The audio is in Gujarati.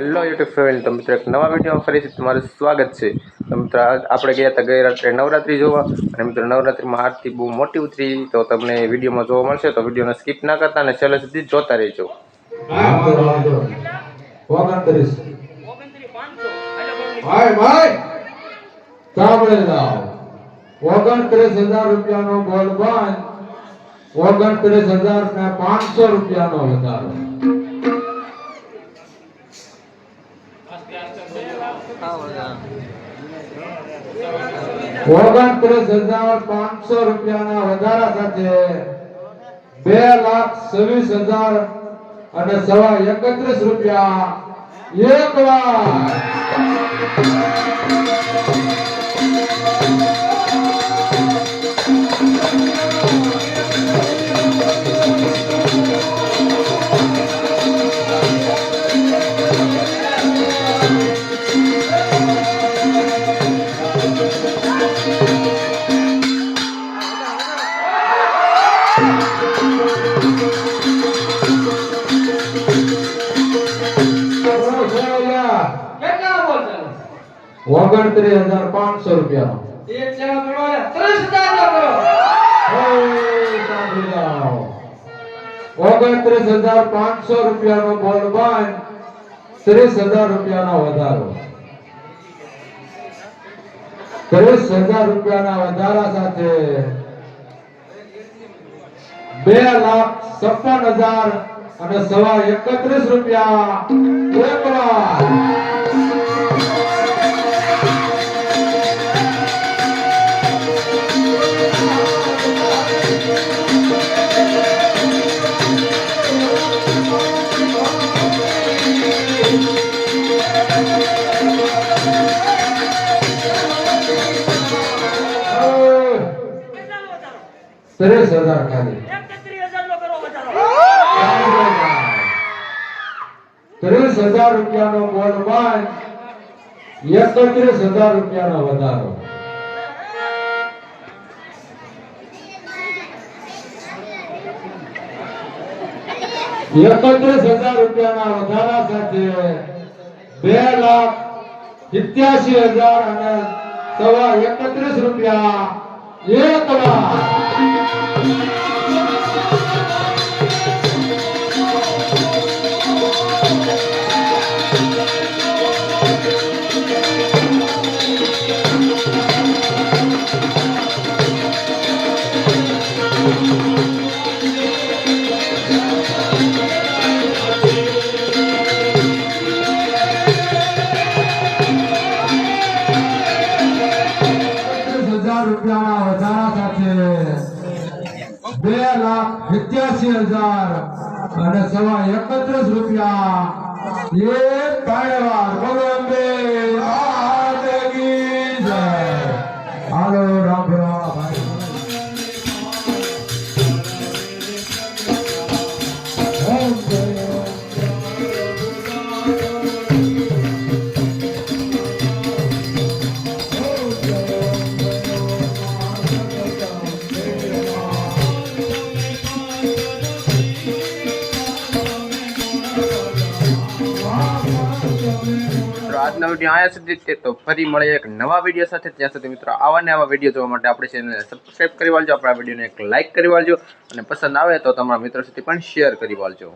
હેલો યુટ્યુબ ફેમિલી તો મિત્રો, એક નવા વિડીયોમાં ફરીથી તમારું સ્વાગત છે. તો મિત્રો આપણે ગયા હતા ગઈ રાત્રે નવરાત્રિ જોવા. અને મિત્રો, નવરાત્રિમાં આરતી બહુ મોટી ઉતરી. તો તમને વિડીયોમાં જોવા મળશે. તો વિડીયોને સ્કીપ ના કરતા અને છેલ્લે સુધી જોતા રહેજો. ઓગણત્રીસ હજાર રૂપિયાનો ગોલ્ડ બંધ ઓગણત્રીસ હજાર પાંચસો રૂપિયાનો વધારો. ઓગણત્રીસ હજાર પાંચસો રૂપિયાના વધારા સાથે બે લાખ છવ્વીસ હજાર અને સવા એકત્રીસ રૂપિયા એક વાર ઓગણત્રીસ હજાર પાંચસો ને નો જાઓ. ઓગણત્રીસ હજાર પાંચસો રૂપિયાનો બોલ બંધ ત્રીસ હજાર રૂપિયાનો વધારો. ત્રીસ હજાર રૂપિયાના વધારા સાથે બે લાખ છપ્પન હજાર અને સવા એકત્રીસ રૂપિયા ત્રીસ હજાર ખાલી ત્રીસ હજાર રૂપિયાનો બોલ બંધ એકત્રીસ હજાર રૂપિયાનો વધારો. એકત્રીસ હજાર રૂપિયાના વધારા સાથે બે લાખ સિત્યાસી હજાર અને સવા એકત્રીસ રૂપિયા એક વાર પચીસ હજાર રૂપિયાના વધારા સાથે બે લાખ સિત્યાસી હજાર અને સવા એકત્રીસ રૂપિયા. એક પાયવાર બોલો. આજનો વીડિયો અહીંયા સુધી તે તો ફરી મળે એક નવા વીડિયો સાથે. ત્યાં સુધી મિત્રો આવા ને આવા વીડિયો જોવા માટે આપણે ચેનલને સબસ્ક્રાઈબ કરી વાળજો, આપણા વિડીયોને એક લાઇક કરી વાળજો અને પસંદ આવે તો તમારા મિત્રો સુધી પણ શેર કરી વાળજો.